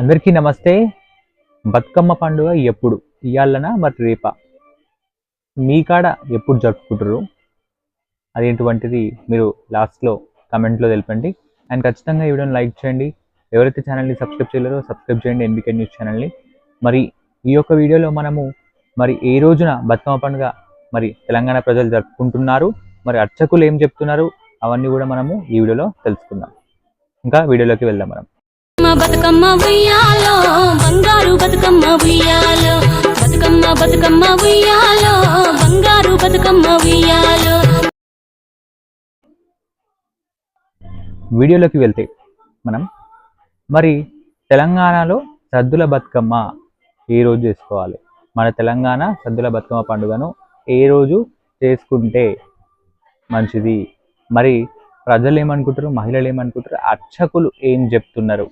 అందరికీ నమస్తే. బతుకమ్మ పండుగ ఎప్పుడు? ఇయాలనా మరి రేపా? మీ కాడ ఎప్పుడు జరుపుకుంటారు అదేంటివంటిది మీరు లాస్ట్లో కమెంట్లో తెలిపండి. అండ్ ఖచ్చితంగా ఈ వీడియోని లైక్ చేయండి. ఎవరైతే ఛానల్ని సబ్స్క్రైబ్ చేయలేరో సబ్స్క్రైబ్ చేయండి ఎన్బికే న్యూస్ ఛానల్ని. మరి ఈ యొక్క వీడియోలో మనము మరి ఏ రోజున బతుకమ్మ పండుగ మరి తెలంగాణ ప్రజలు జరుపుకుంటున్నారు? మరి అర్చకులు ఏం చెప్తున్నారు? అవన్నీ కూడా మనము ఈ వీడియోలో తెలుసుకుందాం. ఇంకా వీడియోలోకి వెళ్దాం మనం. బతుకమ్మ ఉయ్యాలో బంగారు బతుకమ్మ ఉయ్యాలో బతుకమ్మ బతుకమ్మ ఉయ్యాలో బంగారు బతుకమ్మ ఉయ్యాలో. వీడియోలోకి వెళ్తే మనం మరి తెలంగాణలో సద్దుల బతుకమ్మ ఏ రోజు చేసుకోవాలి? మన తెలంగాణ సద్దుల బతుకమ్మ పండుగను ఏ రోజు చేసుకుంటే మంచిది? మరి ప్రజలు ఏమనుకుంటారు మహిళలు ఏమనుకుంటారు అర్చకులు ఏం చెప్తున్నారు?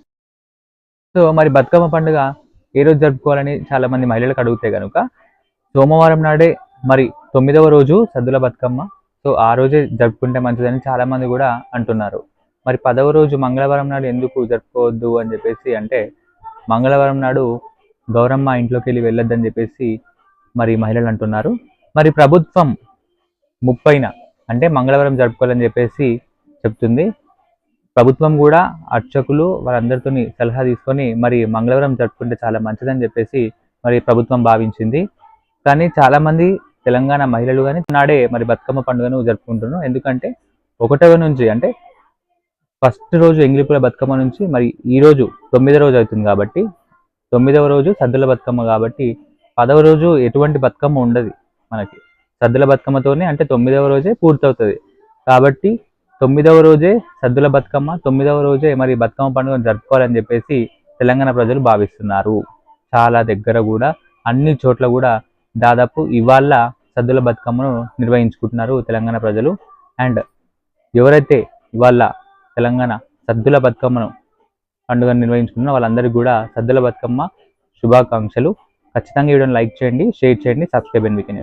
సో మరి బతుకమ్మ పండుగ ఏ రోజు జరుపుకోవాలని చాలా మంది మహిళలకు అడిగితే కనుక సోమవారం నాడే మరి తొమ్మిదవ రోజు సద్దుల బతుకమ్మ. సో ఆ రోజే జరుపుకుంటే మంచిదని చాలా మంది కూడా అంటున్నారు. మరి పదవ రోజు మంగళవారం నాడు ఎందుకు జరుపుకోవద్దు అని చెప్పేసి అంటే మంగళవారం నాడు గౌరమ్మ ఇంట్లోకి వెళ్ళి వెళ్ళొద్దని చెప్పేసి మరి మహిళలు అంటున్నారు. మరి ప్రభుత్వం ముప్పైన అంటే మంగళవారం జరుపుకోవాలని చెప్పేసి చెప్తుంది. ప్రభుత్వం కూడా అర్చకులు వారందరితో సలహా తీసుకొని మరి మంగళవారం జరుపుకుంటే చాలా మంచిదని చెప్పేసి మరి ప్రభుత్వం భావించింది. కానీ చాలామంది తెలంగాణ మహిళలు కానీ నాడే మరి బతుకమ్మ పండుగను జరుపుకుంటున్నారు. ఎందుకంటే ఒకటవ నుంచి అంటే ఫస్ట్ రోజు ఎంగిలిపుల బతుకమ్మ నుంచి మరి ఈ రోజు తొమ్మిదో రోజు అవుతుంది కాబట్టి తొమ్మిదవ రోజు సద్దుల బతుకమ్మ కాబట్టి పదవ రోజు ఎటువంటి బతుకమ్మ ఉండదు మనకి. సద్దుల బతుకమ్మతోనే అంటే తొమ్మిదవ రోజే పూర్తవుతుంది. కాబట్టి తొమ్మిదవ రోజే సద్దుల బతుకమ్మ తొమ్మిదవ రోజే మరి బతుకమ్మ పండుగను జరుపుకోవాలని చెప్పేసి తెలంగాణ ప్రజలు భావిస్తున్నారు. చాలా దగ్గర కూడా అన్ని చోట్ల కూడా దాదాపు ఇవాళ సద్దుల బతుకమ్మను నిర్వహించుకుంటున్నారు తెలంగాణ ప్రజలు. అండ్ ఎవరైతే ఇవాళ తెలంగాణ సద్దుల బతుకమ్మను పండుగను నిర్వహించుకున్న వాళ్ళందరికీ కూడా సద్దుల బతుకమ్మ శుభాకాంక్షలు. ఖచ్చితంగా వీడియోని లైక్ చేయండి షేర్ చేయండి సబ్స్క్రైబ్ అండ్ వీకెన్